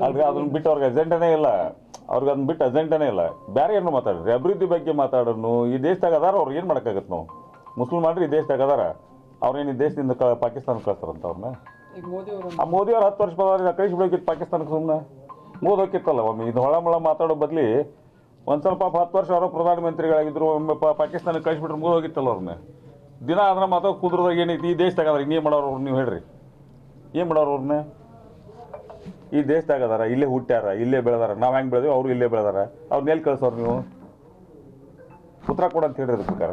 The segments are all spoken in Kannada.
ಅಲ್ರಿ ಅದನ್ನ ಬಿಟ್ಟು ಅವ್ರಿಗೆ ಅಜೆಂಡನೇ ಇಲ್ಲ. ಅವ್ರಿಗೆ ಅದನ್ನ ಬಿಟ್ಟು ಅಜೆಂಡನೇ ಇಲ್ಲ. ಬೇರೆ ಏನು ಮಾತಾಡ್ರಿ. ಅಭಿವೃದ್ಧಿ ಬಗ್ಗೆ ಮಾತಾಡೋನು ಈ ದೇಶದಾಗ ಅದಾರ ಅವ್ರು ಏನು ಮಾಡೋಕ್ಕಾಗತ್ತೆ ನಾವು? ಮುಸ್ಲಿಮಾನ್ರು ಈ ದೇಶದಾಗ ಅದಾರ. ಅವ್ರೇನು ಈ ದೇಶದಿಂದ ಕ ಪಾಕಿಸ್ತಾನಕ್ಕೆ ಕಳಿಸ್ತಾರಂತ ಅವ್ರನ್ನ ಈಗ ಮೋದಿ ಅವರು ಆ ಮೋದಿ ಅವ್ರು ಹತ್ತು ವರ್ಷ ಬಂದ್ರೆ ಕಳಿಸ್ಬಿಡೋಕಿತ್ತು ಪಾಕಿಸ್ತಾನಕ್ಕೆ ಸುಮ್ಮನೆ ಮೋದ್ ಹೋಗಿತ್ತಲ್ಲ ಒಮ್ಮೆ ಇದು ಹೊಳಮಳ ಮಾತಾಡೋ ಬದಲಿ ಒಂದು ಸ್ವಲ್ಪ ಹತ್ತು ವರ್ಷ ಅವರು ಪ್ರಧಾನಮಂತ್ರಿಗಳಾಗಿದ್ರು ಒಮ್ಮೆ ಪಾಕಿಸ್ತಾನಕ್ಕೆ ಕಳಿಸ್ಬಿಟ್ರೆ ಮೋದಿ ಹೋಗಿತ್ತಲ್ಲ ಅವ್ರನ್ನ ದಿನ ಅದನ್ನ ಮಾತಾಡೋ ಕುದುರದಾಗ ಏನೈತಿ ಈ ದೇಶದಾಗ ಅದಾರ ಇನ್ನೇನು ಮಾಡೋರು ಅವ್ರು ನೀವು ಹೇಳ್ರಿ. ಏನು ಮಾಡೋರು ಅವ್ರನ್ನ ಈ ದೇಶದಾಗ ಅದಾರ ಇಲ್ಲೇ ಹುಟ್ಟ್ಯಾರ ಇಲ್ಲೇ ಬೆಳೆದಾರ. ನಾವು ಹೆಂಗೆ ಬೆಳೆದೀವಿ? ಅವರು ಇಲ್ಲೇ ಬೆಳೆದಾರ. ಅವ್ರನ್ನ ಎಲ್ಲಿ ಕಳ್ಸೋರು ನೀವು. ಉತ್ತರ ಕೊಡ ಅಂತ ಹೇಳಿದ್ರಿ ಪ್ರಕಾರ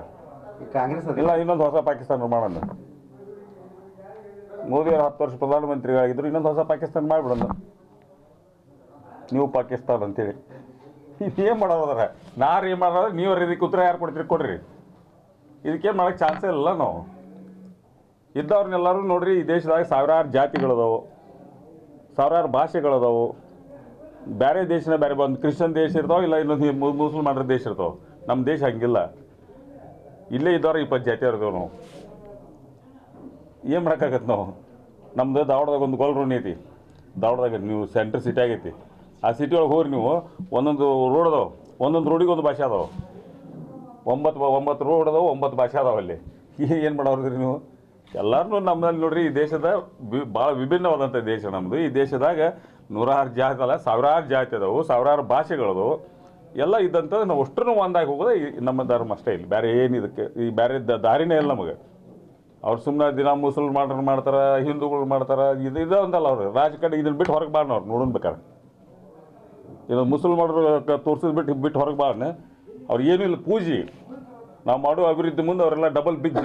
ಕಾಂಗ್ರೆಸ್ ಇಲ್ಲ ಇನ್ನೊಂದು ಹೊಸ ಪಾಕಿಸ್ತಾನ ನಿರ್ಮಾಣ ಮೋದಿ ಅವರು ಹತ್ತು ವರ್ಷ ಪ್ರಧಾನಮಂತ್ರಿಗಳಾಗಿದ್ರು ಇನ್ನೊಂದು ಹೊಸ ಪಾಕಿಸ್ತಾನ ಮಾಡಿಬಿಡೋಣ ನೀವು ಪಾಕಿಸ್ತಾನ ಅಂತೇಳಿ. ಏನು ಮಾಡೋದಾರ ನಾರು ಏನು ಮಾಡೋದ್ರೆ ನೀವು ಇದಕ್ಕೆ ಉತ್ತರ ಯಾರು ಕೊಡ್ತೀರಿ? ಕೊಡ್ರಿ. ಇದಕ್ಕೇನು ಮಾಡೋಕ್ಕೆ ಚಾನ್ಸೇ ಇಲ್ಲ ನಾವು. ಇದ್ದವ್ರನ್ನೆಲ್ಲರೂ ನೋಡ್ರಿ ಈ ದೇಶದಾಗ ಸಾವಿರಾರು ಜಾತಿಗಳದಾವು. ಸಾವಿರಾರು ಭಾಷೆಗಳದಾವು. ಬೇರೆ ದೇಶನ ಬೇರೆ ಒಂದು ಕ್ರಿಶ್ಚಿಯನ್ ದೇಶ ಇರ್ತಾವೆ ಇಲ್ಲ ಇನ್ನೊಂದು ಮುಸಲ್ಮಾನರ ದೇಶ ಇರ್ತಾವೆ. ನಮ್ಮ ದೇಶ ಹಂಗಿಲ್ಲ. ಇಲ್ಲೇ ಇದ್ದವ್ರ ಇಪ್ಪತ್ತು ಜಾತಿ ಇರ್ದೇವೆ ನಾವು? ಏನು ಮಾಡೋಕ್ಕಾಗತ್ತೆ ನಾವು? ನಮ್ದು ಧಾರವಾಡದಾಗ ಒಂದು ಗೋಲ್ರೂನ್ ಐತಿ. ಧಾರವಾಡದಾಗ ನೀವು ಸೆಂಟ್ರ್ ಸಿಟಿ ಆಗೈತಿ. ಆ ಸಿಟಿ ಒಳಗೆ ಹೋಗ್ರಿ ನೀವು. ಒಂದೊಂದು ರೋಡ್ ಅದಾವೆ. ಒಂದೊಂದು ರೋಡಿಗೆ ಒಂದು ಭಾಷೆ ಅದಾವೆ. ಒಂಬತ್ತು ಒಂಬತ್ತು ರೋಡ್ ಅದಾವೆ, ಒಂಬತ್ತು ಭಾಷೆ ಅದಾವೆ ಅಲ್ಲಿ. ಏನು ಮಾಡೋರ್ರಿ ನೀವು? ಎಲ್ಲರೂ ನಮ್ಮಲ್ಲಿ ನೋಡ್ರಿ, ಈ ದೇಶದ ಬಹಳ ಭಾಳ ವಿಭಿನ್ನವಾದಂಥ ದೇಶ ನಮ್ಮದು ಈ ದೇಶದಾಗ ನೂರಾರು ಜಾತಿ ಅಲ್ಲ, ಸಾವಿರಾರು ಜಾತಿ ಅದಾವು, ಸಾವಿರಾರು ಭಾಷೆಗಳದವು ಎಲ್ಲ ಇದ್ದಂಥ ನಾವು ಅಷ್ಟು ಒಂದಾಗಿ ಹೋಗೋದು ನಮ್ಮ ಧರ್ಮ ಅಷ್ಟೇ ಇಲ್ಲಿ. ಬೇರೆ ಏನು ಇದಕ್ಕೆ, ಈ ಬೇರೆ ದಾರಿನೇ ಇಲ್ಲ ನಮಗೆ. ಅವ್ರು ಸುಮ್ಮನೆ ದಿನ ಮುಸಲ್ಮಾನರು ಮಾಡ್ತಾರೆ, ಹಿಂದೂಗಳು ಮಾಡ್ತಾರೆ, ಇದು ಇದು ಒಂದಲ್ಲ ಅವ್ರು. ರಾಜಕಾರಣ ಇದನ್ನ ಬಿಟ್ಟು ಹೊರಗೆ ಬಾಣ ಅವ್ರು ನೋಡೋಣ ಬೇಕಾರೆ. ಇದು ಮುಸಲ್ಮಾನರು ತೋರ್ಸಿದ್ ಬಿಟ್ಟು ಬಿಟ್ಟು ಹೊರಗೆ ಬಾಣ ಅವ್ರು ಏನೂ ಇಲ್ಲ, ಪೂಜೆ. ನಾವು ಮಾಡೋ ಅಭಿವೃದ್ಧಿ ಮುಂದೆ ಅವರೆಲ್ಲ ಡಬಲ್ ಬಿಗ್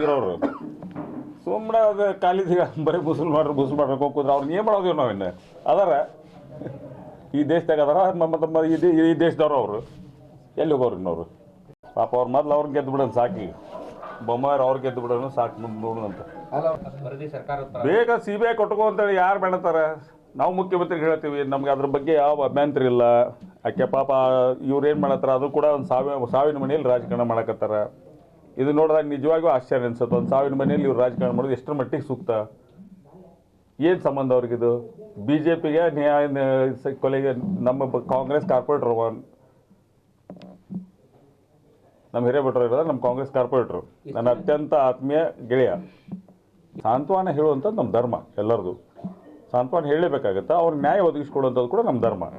ಸುಮ್ಮನೆ ಅದು ಕಾಲಿದೀಗ ಬರೀ ಬುಸುಲ್ ಮಾಡ್ರಿ ಬುಸುಲ್ ಮಾಡ್ರಿ ಹೋಗ್ಕೋದ್ರೆ ಅವ್ರನ್ನ ಏನು ಮಾಡೋದೇವ್ ನಾವಿನ್ನು? ಅದಾರ, ಈ ದೇಶದಾಗ ಅದಾರ, ನಮ್ಮ ತಮ್ಮ ಈ ದೇಶದವ್ರು ಅವರು. ಎಲ್ಲಿ ಹೋಗೋರು ಇನ್ನವರು ಪಾಪ ಅವ್ರು ಮೊದ್ಲು ಅವ್ರನ್ನ ಗೆದ್ದು ಬಿಡೋಣ ಸಾಕಿ ಬೊಮ್ಮಾರು ಅವ್ರು ಗೆದ್ದು ಬಿಡೋಣ ಸಾಕು ಮುಂದೆ ನೋಡೋಣಂತ ಬೇಗ ಸಿ ಬಿ ಐ ಕೊಟ್ಕೋ ಅಂತೇಳಿ ಯಾರು ಬೆಳತಾರೆ ನಾವು ಮುಖ್ಯಮಂತ್ರಿಗೆ ಹೇಳ್ತೀವಿ, ನಮ್ಗೆ ಅದ್ರ ಬಗ್ಗೆ ಯಾವ ಅಭ್ಯಂತರ ಇಲ್ಲ. ಯಾಕೆ ಪಾಪ ಇವ್ರು ಏನು ಮಾಡತ್ತಾರ ಅದು ಕೂಡ ಒಂದು ಸಾವಿನ ಸಾವಿನ ಮನೆಯಲ್ಲಿ ರಾಜಕಾರಣ ಮಾಡಕತ್ತಾರ. ಇದು ನೋಡಿದಾಗ ನಿಜವಾಗಿಯೂ ಆಶ್ಚರ್ಯ ಅನ್ಸುತ್ತೆ. ಒಂದು ಸಾವಿನ ಮನೆಯಲ್ಲಿ ಇವ್ರು ರಾಜಕಾರಣ ಮಾಡೋದು ಎಷ್ಟರ ಮಟ್ಟಿಗೆ ಸೂಕ್ತ? ಏನು ಸಂಬಂಧ ಅವ್ರಿಗಿದು? ಬಿ ಜೆ ಪಿಗೆ ನ್ಯಾಯ ಕೊಲೆಗೆ ನಮ್ಮ ಕಾಂಗ್ರೆಸ್ ಕಾರ್ಪೊರೇಟರ್ ನಮ್ಮ ಹಿರೇಭಟ್ರು ಇರೋದು, ನಮ್ಮ ಕಾಂಗ್ರೆಸ್ ಕಾರ್ಪೊರೇಟ್ರು. ನನ್ನ ಅತ್ಯಂತ ಆತ್ಮೀಯ ಗೆಳೆಯ. ಸಾಂತ್ವನ ಹೇಳುವಂಥದ್ದು ನಮ್ಮ ಧರ್ಮ ಎಲ್ಲರದು. ಸಾಂತ್ವನ ಹೇಳಲೇಬೇಕಾಗತ್ತೆ? ಅವ್ರಿಗೆ ನ್ಯಾಯ ಒದಗಿಸ್ಕೊಡುವಂಥದ್ದು ಕೂಡ ನಮ್ಮ ಧರ್ಮ.